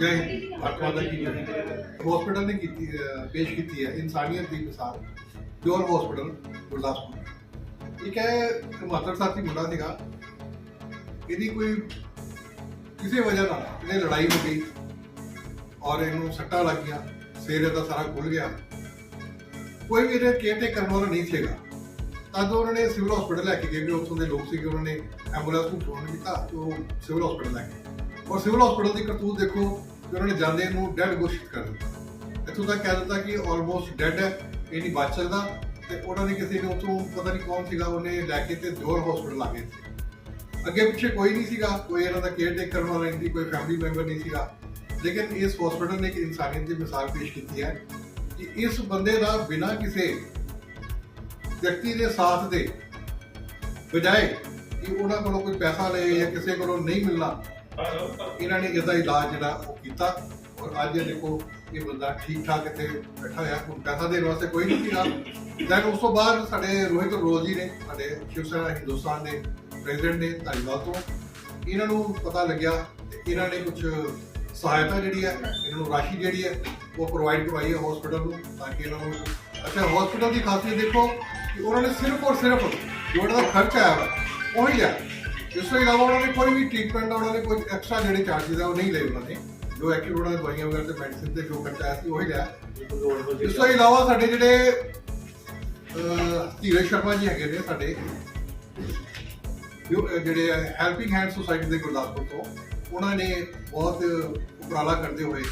ਜੈ ਹਿੰਦ ਵਰਤਮਾਨ ਦਾ ਹਸਪੀਟਲ ਨੇ ਕੀਤੀ ਪੇਸ਼ ਕੀਤੀ ਹੈ ਇਨਸਾਨੀਅਤ ਦੀ ਮਿਸਾਲ ਪਿਓਰ ਹਸਪੀਟਲ ਗੁਰਦਾਸਪੁਰ। ਇੱਕ ਹੈ ਮਾਤਰ ਸਾਥੀ ਮੁੰਡਾ ਸੀਗਾ, ਇਹਦੀ ਕੋਈ ਕਿਸੇ ਵਜ੍ਹਾ ਨਾਲ ਇਹਨੇ ਲੜਾਈ ਹੋ ਗਈ ਔਰ ਇਹਨੂੰ ਸੱਟਾਂ ਲੱਗ ਗਿਆ ਸਿਰ ਦਾ ਸਾਰਾ ਖੁੱਲ ਗਿਆ। ਕੋਈ ਵੀ ਇਹਦੇ ਕੇਅਰਟੇਕ ਕਰਨ ਵਾਲਾ ਨਹੀਂ ਸੀਗਾ। ਤਦ ਉਹਨਾਂ ਨੇ ਸਿਵਲ ਹਸਪੀਟਲ ਲੈ ਕੇ ਗਏ ਕਿ ਉੱਥੋਂ ਦੇ ਲੋਕ ਸੀਗੇ, ਉਹਨਾਂ ਨੇ ਐਂਬੂਲੈਂਸ ਨੂੰ ਫੋਨ ਕੀਤਾ ਉਹ ਸਿਵਲ ਹਸਪੀਟਲ ਲੈ ਕੇ ਔਰ ਸਿਵਲ ਹਸਪੀਟਲ ਦੀ ਕਰਤੂਤ ਦੇਖੋ ਕਿ ਉਹਨਾਂ ਨੇ ਜਾਂਦੇ ਨੂੰ ਡੈਡ ਘੋਸ਼ਿਤ ਕਰ ਦਿੱਤਾ ਇੱਥੋਂ ਤੱਕ ਕਹਿ ਦਿੱਤਾ ਕਿ ਆਲਮੋਸਟ ਡੈਡ ਹੈ ਇਹ ਨਹੀਂ ਬਚ ਸਕਦਾ ਤੇ ਉਹਨਾਂ ਨੇ ਕਿਸੇ ਨੂੰ ਉੱਥੋਂ ਪਤਾ ਨਹੀਂ ਕੌਣ ਸੀਗਾ ਉਹਨੇ ਲੈ ਕੇ ਤੇ ਜੋਰ ਹਸਪੀਟਲ ਆ ਗਏ ਅੱਗੇ ਪਿੱਛੇ ਕੋਈ ਨਹੀਂ ਸੀਗਾ ਕੋਈ ਇਹਨਾਂ ਦਾ ਕੇਅਰ ਟੇਕ ਕਰਨ ਵਾਲਾ ਨਹੀਂ ਸੀ ਕੋਈ ਫੈਮਿਲੀ ਮੈਂਬਰ ਨਹੀਂ ਸੀਗਾ ਲੇਕਿਨ ਇਸ ਹਸਪੀਟਲ ਨੇ ਇੱਕ ਇਨਸਾਨੀਅਤ ਦੀ ਮਿਸਾਲ ਪੇਸ਼ ਕੀਤੀ ਹੈ ਕਿ ਇਸ ਬੰਦੇ ਦਾ ਬਿਨਾਂ ਕਿਸੇ ਵਿਅਕਤੀ ਦੇ ਸਾਥ ਦੇ ਬਜਾਏ ਕਿ ਉਹਨਾਂ ਕੋਲੋਂ ਕੋਈ ਪੈਸਾ ਲਏ ਜਾਂ ਕਿਸੇ ਕੋਲੋਂ ਨਹੀਂ ਮਿਲਣਾ ਇਹਨਾਂ ਨੇ ਇਹਦਾ ਇਲਾਜ ਜਿਹੜਾ ਉਹ ਕੀਤਾ ਔਰ ਅੱਜ ਇਹ ਦੇਖੋ ਇਹ ਬੰਦਾ ਠੀਕ ਠਾਕ ਇੱਥੇ ਬੈਠਾ ਹੋਇਆ, ਕੋਈ ਪੈਸਾ ਦੇਣ ਵਾਸਤੇ ਕੋਈ ਨਹੀਂ ਸੀਗਾ। ਦੈਨ ਉਸ ਤੋਂ ਬਾਅਦ ਸਾਡੇ ਰੋਹਿਤ ਰੋਜ਼ ਜੀ ਨੇ, ਸਾਡੇ ਸ਼ਿਵ ਸੈਨਾ ਹਿੰਦੁਸਤਾਨ ਦੇ ਪ੍ਰੈਜ਼ੀਡੈਂਟ ਨੇ ਧੰਨਵਾਦ ਤੋਂ ਇਹਨਾਂ ਨੂੰ ਪਤਾ ਲੱਗਿਆ ਤੇ ਇਹਨਾਂ ਨੇ ਕੁਝ ਸਹਾਇਤਾ ਜਿਹੜੀ ਹੈ, ਇਹਨਾਂ ਨੂੰ ਰਾਸ਼ੀ ਜਿਹੜੀ ਹੈ, ਉਹ ਪ੍ਰੋਵਾਈਡ ਕਰਵਾਈ ਹੈ ਹਸਪੀਟਲ ਨੂੰ ਤਾਂ ਕਿ ਇਹਨਾਂ ਨੂੰ ਅੱਛਾ ਹਸਪੀਟਲ ਦੀ ਖਾਸੀਅਤ ਦੇਖੋ ਕਿ ਉਹਨਾਂ ਨੇ ਸਿਰਫ ਔਰ ਸਿਰਫ ਜੋ ਇਹਨਾਂ ਦਾ ਖਰਚ ਆਇਆ ਵਾ ਉਹੀ ਲਿਆ ਇਸ ਤੋਂ ਇਲਾਵਾ ਉਹਨਾਂ ਨੇ ਕੋਈ ਵੀ ਟ੍ਰੀਟਮੈਂਟ ਦਾ ਉਹਨਾਂ ਨੇ ਕੋਈ ਐਕਸਟਰਾ ਜਿਹੜੇ ਚਾਰजेस ਆ ਉਹ ਨਹੀਂ ਲਏ ਉਹਨਾਂ ਨੇ। ਜੋ ਐਕਚੁਅਲੀ ਉਹਨਾਂ ਦੇ ਦਵਾਈਆਂ ਵਗੈਰਾ ਤੇ ਮੈਡੀਸਿਨ ਤੇ ਜੋ ਖਰਚਾ ਆਇਆ ਸੀ ਉਹੀ ਲਿਆ। ਇਸ ਤੋਂ ਇਲਾਵਾ ਸਾਡੇ ਜਿਹੜੇ ਧੀਰਜ ਸ਼ਰਮਾ ਜੀ ਹੈਗੇ ਨੇ ਸਾਡੇ ਜੋ, ਅਹ, ਜਿਹੜੇ ਹੈਲਪਿੰਗ ਹੈਂਡ ਸੁਸਾਇਟੀ ਦੇ ਗੁਰਦਾਸਪੁਰ ਤੋਂ ਉਹਨਾਂ ਨੇ ਬਹੁਤ ਉਪਰਾਲਾ ਕਰਦੇ ਹੋਏ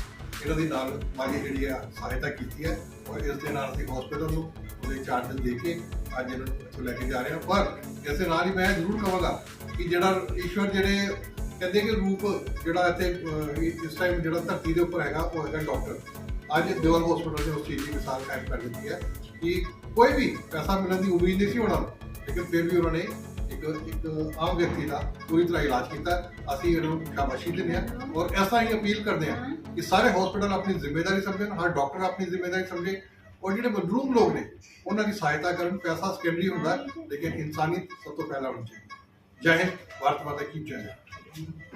ਇਹਨਾਂ ਦੇ ਨਾਲ ਮਾਲੀ ਜਿਹੜੀ ਆ ਸਹਾਇਤਾ ਕੀਤੀ ਹੈ ਔਰ ਇਸ ਦੇ ਨਾਲ ਅਸੀਂ ਹਸਪੀਟਲ ਨੂੰ ਉਹਦੇ ਚਾਰਜਸ ਦੇ ਕੇ ਅੱਜ ਇਹਨਾਂ ਨੂੰ ਇੱਥੋਂ ਲੈ ਕੇ ਜਾ ਰਹੇ ਹਾਂ। ਪਰ ਇਸੇ ਨਾਲ ਹੀ ਮੈਂ ਜ਼ਰੂਰ ਕਹਾਂਗਾ ਕਿ ਜਿਹੜਾ ਈਸ਼ਵਰ ਜਿਹੜੇ ਕਹਿੰਦੇ ਕਿ ਰੂਪ ਜਿਹੜਾ ਇੱਥੇ ਇਸ ਟਾਈਮ ਜਿਹੜਾ ਧਰਤੀ ਦੇ ਉੱਪਰ ਹੈਗਾ, ਉਹ ਹੈਗਾ ਡਾਕਟਰ ਅੱਜ ਦਿਵਲ ਹਸਪੀਟਲ ਨੇ ਉਸ ਚੀਜ਼ ਦੀ ਮਿਸਾਲ ਕਾਇਮ ਕਰ ਦਿੱਤੀ ਹੈ ਕਿ ਕੋਈ ਵੀ ਪੈਸਾ ਮਿਲਣ ਦੀ ਉਮੀਦ ਨਹੀਂ ਸੀ ਉਹਨਾਂ ਨੂੰ ਲੇਕਿਨ ਫਿਰ ਵੀ ਉਹਨਾਂ ਨੇ ਇੱਕ ਇੱਕ ਆਮ ਵਿਅਕਤੀ ਦਾ ਪੂਰੀ ਤਰ੍ਹਾਂ ਇਲਾਜ ਕੀਤਾ। ਅਸੀਂ ਇਹਨਾਂ ਨੂੰ ਸ਼ਾਬਾਸ਼ੀ ਦਿੰਦੇ ਹਾਂ ਔਰ ਐਸਾ ਹੀ ਅਪੀਲ ਕਰਦੇ ਹਾਂ ਕਿ ਸਾਰੇ ਹਸਪੀਟਲ ਆਪਣੀ ਜ਼ਿੰਮੇਵਾਰੀ ਸਮਝਣ, ਹਰ ਡਾਕਟਰ ਆਪਣੀ ਜ਼ਿੰਮੇਵਾਰੀ ਸਮਝੇ ਔਰ ਜਿਹੜੇ ਮਜ਼ਲੂਮ ਲੋਕ ਨੇ, ਉਹਨਾਂ ਦੀ ਸਹਾਇਤਾ ਕਰਨ, ਪੈਸਾ ਸੈਕੰਡਰੀ ਹੁੰਦਾ, ਲੇਕਿਨ ਇਨਸਾਨੀਅਤ ਸਭ ਤੋਂ ਪਹਿਲਾਂ ਹੋਣੀ ਚਾਹੀਦੀ ਜੈ ਹਿੰਦ ਭਾਰਤ ਮਾਤਾ ਕੀ ਜੈ।